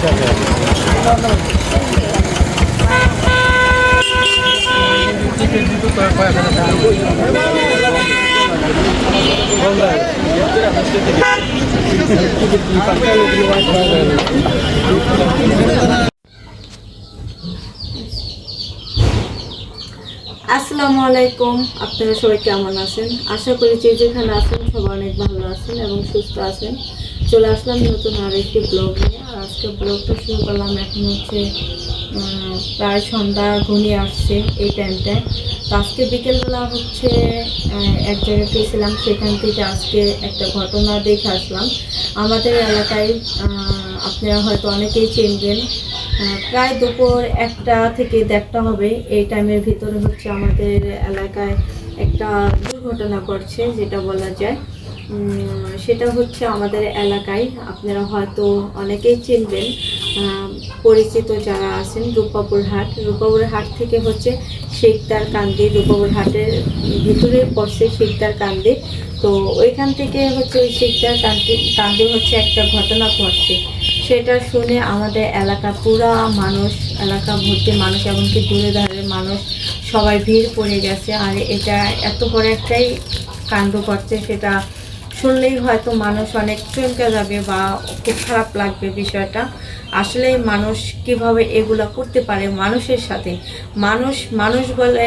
আসসালামু আলাইকুম, আপনারা সবাই কেমন আছেন? আশা করি যে যেখানে আছেন সবাই অনেক ভালো আছেন এবং সুস্থ আছেন। চলে আসলাম নতুন আর একটি ব্লগ নিয়ে। আর আজকে ব্লগটা শুরু করলাম এখন হচ্ছে প্রায় সন্ধ্যা ঘনিয়ে আসছে এই টাইমটায় তো। আজকে বিকেলবেলা হচ্ছে এক জায়গায় গিয়েছিলাম, সেখান থেকে আজকে একটা ঘটনা দেখে আসলাম। আমাদের এলাকায় আপনারা হয়তো অনেকেই চিনবেন প্রায় দুপুর একটা থেকে দেড়টা হবে। এই টাইমের ভিতরে হচ্ছে আমাদের এলাকায় একটা দুর্ঘটনা ঘটছে, যেটা বলা যায়। সেটা হচ্ছে আমাদের এলাকায়। আপনারা হয়তো অনেকেই চিনবেন পরিচিত যারা আছেন, রূপাপুর হাট। রূপাপুর হাট থেকে হচ্ছে শেখদার কান্দি, রূপাপুর হাটের ভিতরে পড়ছে শেখদার কান্দি। তো ওইখান থেকে হচ্ছে ওই শেখদার কান্দি কান্দি হচ্ছে একটা ঘটনা ঘটছে। সেটা শুনে আমাদের এলাকা পুরা মানুষ, এলাকা ভর্তি মানুষ, এমনকি দূরে ধারের মানুষ, সবাই ভিড় পড়ে গেছে। আর এটা এত বড় একটাই কাণ্ড করছে সেটা শুনলেই হয়তো মানুষ অনেক চমকে যাবে বা খুব খারাপ লাগবে বিষয়টা। আসলে মানুষ কীভাবে এগুলো করতে পারে মানুষের সাথে? মানুষ মানুষ বলে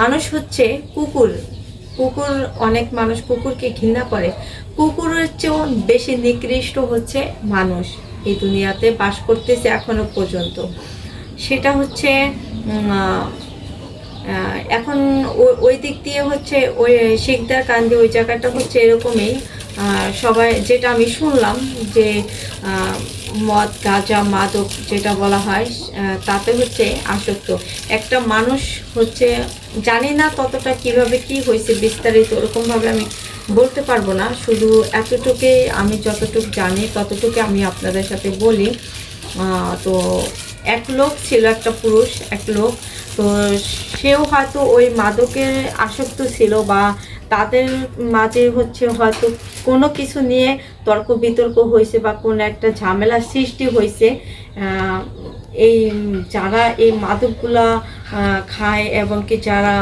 মানুষ হচ্ছে কুকুর। কুকুর, অনেক মানুষ কুকুরকে ঘৃণা করে। কুকুরের চেয়েও বেশি নিকৃষ্ট হচ্ছে মানুষ এই দুনিয়াতে বাস করতেছে এখনও পর্যন্ত। সেটা হচ্ছে এখন ওই দিক দিয়ে হচ্ছে ওই শিকদার কান্দি ওই জায়গাটা হচ্ছে এরকমই। সবাই যেটা আমি শুনলাম যে মদ, গাঁজা, মাদক যেটা বলা হয় তাতে হচ্ছে আসক্ত। একটা মানুষ হচ্ছে জানি না ততটা কীভাবে কি হয়েছে বিস্তারিত, ওরকমভাবে আমি বলতে পারব না। শুধু এতটুকুই আমি যতটুকু জানি ততটুকু আমি আপনাদের সাথে বলি। তো এক লোক ছিল একটা পুরুষ, এক লোক তো সেও হয়তো ওই মাদকের আসক্ত ছিল বা তাদের মাঝে হচ্ছে হয়তো কোনো কিছু নিয়ে তর্ক বিতর্ক হয়েছে বা কোনো একটা ঝামেলার সৃষ্টি হয়েছে এই যারা এই মাদকগুলা খায় এবং কি যারা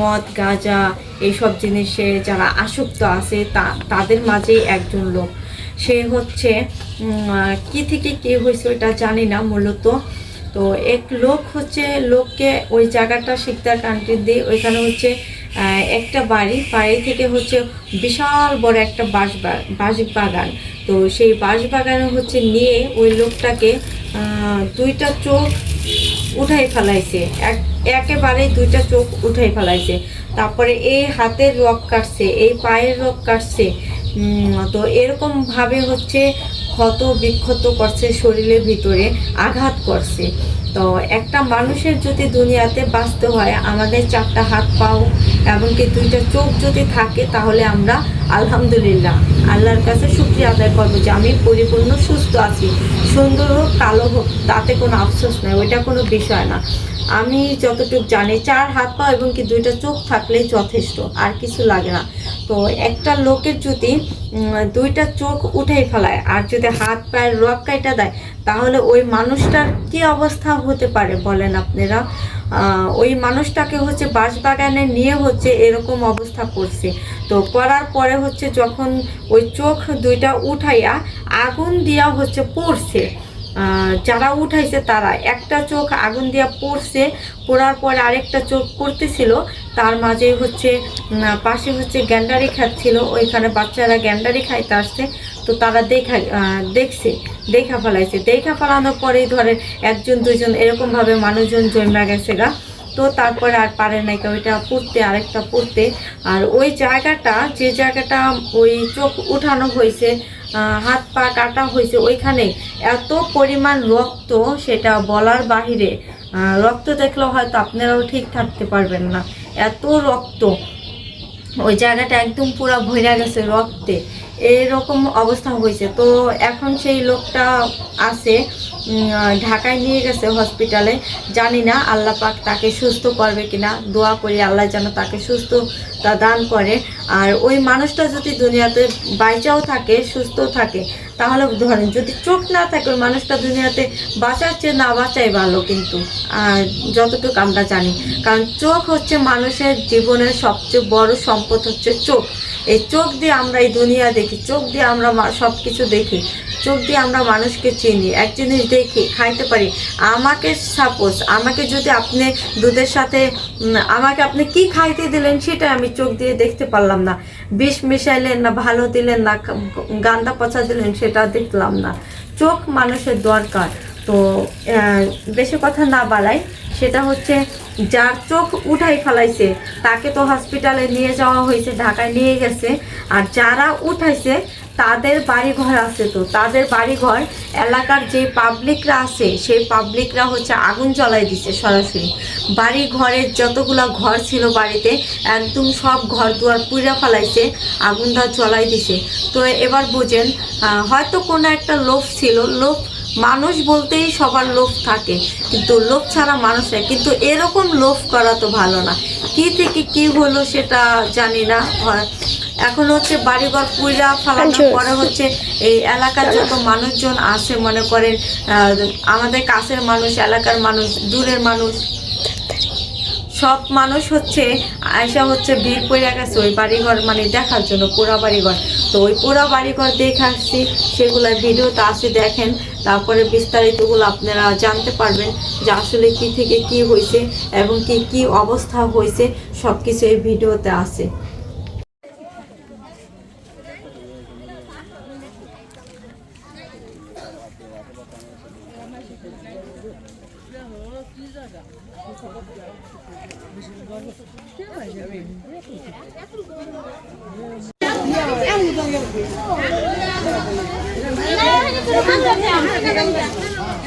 মদ, গাঁজা এইসব জিনিসে যারা আসক্ত আছে তা, তাদের মাঝেই একজন লোক। সে হচ্ছে কি থেকে কি হয়েছে ওটা জানি না মূলত। তো এক লোক হচ্ছে লোককে ওই জায়গাটা শিকদার কান্ট্রি দিয়ে ওইখানে হচ্ছে একটা বাড়ি বাড়ি থেকে হচ্ছে বিশাল বড় একটা বাঁশ বাঁশ বাগান তো সেই বাঁশ বাগানে হচ্ছে নিয়ে ওই লোকটাকে দুইটা চোখ উঠাই ফেলাইছে। এক একেবারে দুইটা চোখ উঠাই ফেলাইছে। তারপরে এই হাতের রক কাটছে, এই পায়ের রক কাটছে। তো এরকম ভাবে হচ্ছে ক্ষত বিক্ষত করছে শরীরের ভিতরে, আঘাত করছে। তো একটা মানুষের যদি দুনিয়াতে বাঁচতে হয়, আমাদের চারটা হাত পাও এমনকি দুইটা চোখ যদি থাকে, তাহলে আমরা আলহামদুলিল্লাহ আল্লাহর কাছে শুক্রিয়া আদায় করব যে আমি পরিপূর্ণ সুস্থ আছি। সুন্দর হোক, কালো হোক, তাতে কোনো আফসোস নাই, ওইটা কোনো বিষয় না। আমি যতটুকু জানি, চার হাত পা এবং কি দুইটা চোখ থাকলেই যথেষ্ট, আর কিছু লাগে না। তো একটা লোকের যদি দুইটা চোখ উঠেই ফেলায় আর যদি হাত পায়ের রক কাইটা দেয়, তাহলে ওই মানুষটার কি অবস্থা হতে পারে বলেন আপনারা? ওই মানুষটাকে হচ্ছে বাঁশবাগানে নিয়ে হচ্ছে এরকম অবস্থা করছে। তো করার পরে হচ্ছে যখন ওই চোখ দুইটা উঠাইয়া আগুন দিয়া হচ্ছে পড়ছে যারা উঠাইছে তারা। একটা চোখ আগুন দিয়া পড়ছে, পড়ার পরে আরেকটা চোখ করতেছিল তার মাঝে হচ্ছে পাশে হচ্ছে গ্যান্ডারি খাচ্ছিল ওইখানে বাচ্চারা গ্যান্ডারি খাইতে আসছে। তো তারা দেখা দেখছে, দেখা ফেলাইছে। দেখা ফেলানোর পরেই ধরে একজন দুজন এরকমভাবে মানুষজন জমা গেছে গা। তো তারপরে আর পারে নাই ওইটা পড়তে, আরেকটা পড়তে। আর ওই জায়গাটা, যে জায়গাটা ওই চোখ উঠানো হয়েছে হাত পা কাটা হয়েছে ওইখানে। এত পরিমাণ রক্ত সেটা বলার বাহিরে রক্ত দেখলে হয়তো আপনারাও ঠিক থাকতে পারবেন না। এত রক্ত, ওই জায়গাটা একদম পুরো ভরে গেছে রক্তে। এরকম অবস্থা হয়েছে। তো এখন সেই লোকটা আছে ঢাকায় নিয়ে গেছে হসপিটালে জানি না আল্লাহ পাক তাকে সুস্থ করবে কিনা। দোয়া করি আল্লাহ যেন তাকে সুস্থ তা দান করে। আর ওই মানুষটা যদি দুনিয়াতে বাইচাও থাকে, সুস্থ থাকে, তাহলে ধরেন যদি চোখ না থাকে, ওই মানুষটা দুনিয়াতে বাঁচার চেয়ে না বাঁচাই ভালো কিন্তু। যতটুকু আমরা জানি, কারণ চোখ হচ্ছে মানুষের জীবনের সবচেয়ে বড় সম্পদ হচ্ছে চোখ। এই চোখ দিয়ে আমরা এই দুনিয়া দেখি, চোখ দিয়ে আমরা সব কিছু দেখি। চোখ দিয়ে আমরা মানুষকে চিনি। এক জিনিস দেখি, খাইতে পারি। আমাকে সাপোজ আমাকে যদি আপনি দুধের সাথে আমাকে আপনি কি খাইতে দিলেন সেটা আমি চোখ দিয়ে দেখতে পারলাম না। বিষ মিশাইলেন না, ভালো দিলেন না গান্দা পচা দিলেন সেটা দেখলাম না। চোখ মানুষের দরকার। তো বেশি কথা না বাড়াই, সেটা হচ্ছে যার চোখ উঠাই ফেলাইছে, তাকে তো হসপিটালে নিয়ে যাওয়া হয়েছে, ঢাকায় নিয়ে গেছে, আর যারা উঠাইছে তাদের বাড়ি ঘর আছে তো, তাদের বাড়ি ঘর এলাকার যে পাবলিকরা আছে, সেই পাবলিকরা হচ্ছে আগুন জ্বলাই দিছে সরাসরি। বাড়ি ঘরের যতগুলা ঘর ছিল বাড়িতে, একদম সব ঘর দুয়ার পুড়ে ফেলাইছে আগুনটা জ্বলাই দিছে। তো এবার বুঝেন হয়তো কোনো একটা লোভ ছিল, লোভ মানুষ বলতেই সবার লোভ থাকে, কিন্তু লোভ ছাড়া মানুষ নেই। কিন্তু এরকম লোভ করা তো ভালো না। কি থেকে কি হলো সেটা জানি না, হয় এখন হচ্ছে বাড়িঘর পুইরা ফেলানোর পরে হচ্ছে এই এলাকার যত মানুষজন আছে মনে করেন আমাদের কাছের মানুষ এলাকার মানুষ দূরের মানুষ সব মানুষ হচ্ছে আয়সা হচ্ছে ভিড় পড়ে গেছে ওই বাড়িঘর মানে দেখার জন্য পোড়া বাড়িঘর। তো ওই পোড়া বাড়িঘর দেখে আসছি সেগুলোর ভিডিওতে আসে দেখেন। তারপরে বিস্তারিতগুলো আপনারা জানতে পারবেন যে আসলে কি থেকে কি হয়েছে এবং কি কি অবস্থা হয়েছে সব কিছু এই ভিডিওতে আছে।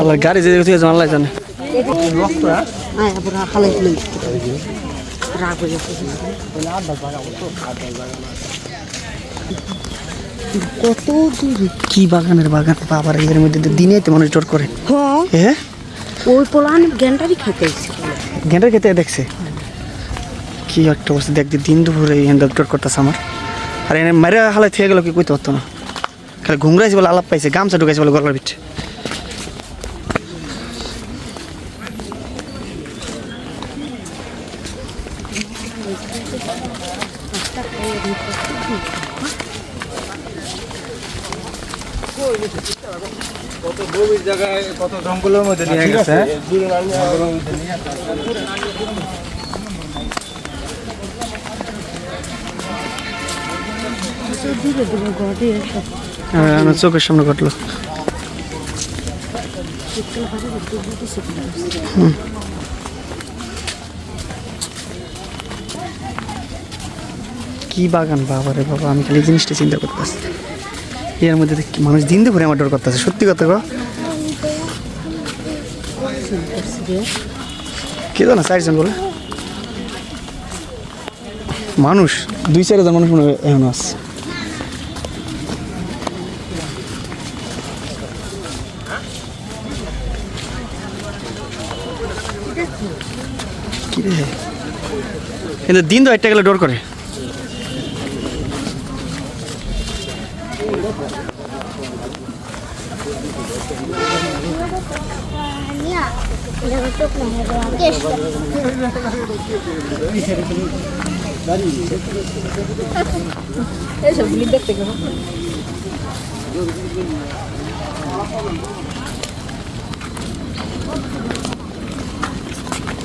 আল্লাহ গাড়ি যে দেখতে জানলাই জানে। আবার কত কি বাগানের বাগান? বাবার এর মধ্যে দিনে তো মানুষ জোর করে। হ্যাঁ। ওই পোলান গ্যান্ডারি খেতে এসেছিল খেতে দেখছে? কি একটা অবস্থা দেখতে দিন দুপুরে জোর করতেছে আমার। আর এনে মেরে হালাই থেকে গেল কি কইতে পারতো না। খালি ঘুমরাইছে বলে আলাপ পাইছে গামছা ঢুকাইছে বলে গলার ভিতরে কত গভীর জায়গায় কত জঙ্গলের মধ্যে নিয়ে গেছে? দূরে দূরে ঘরে সব হ্যাঁ, আমার চোখের সামনে ঘটলো। কি বাগান, বাবা রে বাবা, আমি খালি জিনিসটা চিন্তা করতেছি। এর মধ্যে মানুষ দিন দুপুরে আমার ডর করতেছে, সত্যি কথা গো। কে জানা, চারজন বলে। মানুষ, দুই চারজন মানুষ মনে হয় এখন আছে। কি কিন্তু দিন তো একটা গেলে ডোর করে। দেখতে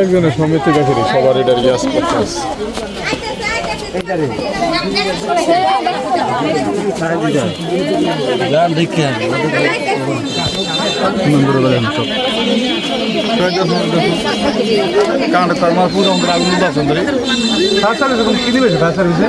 একজনের সমিতি দেখে রে সবার এটার গ্যাস করতেছে কারণ তার মার পুরো আমাদের আগুন ফায়ার সার্ভিস এখন কি দিবে ফায়ার সার্ভিসে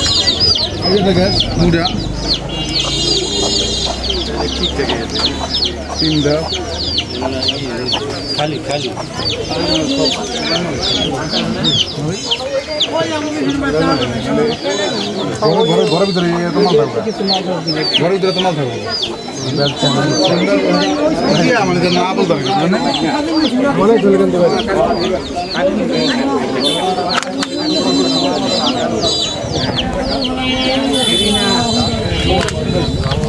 মুড়া তিনটা ঘরে ঘরে ঘরের ভিতরে এত মাল থাকবে ঘরের ভিতরে তো মাল থাকবে আমাদের না বলতে মনে চলে কিন্তু Thank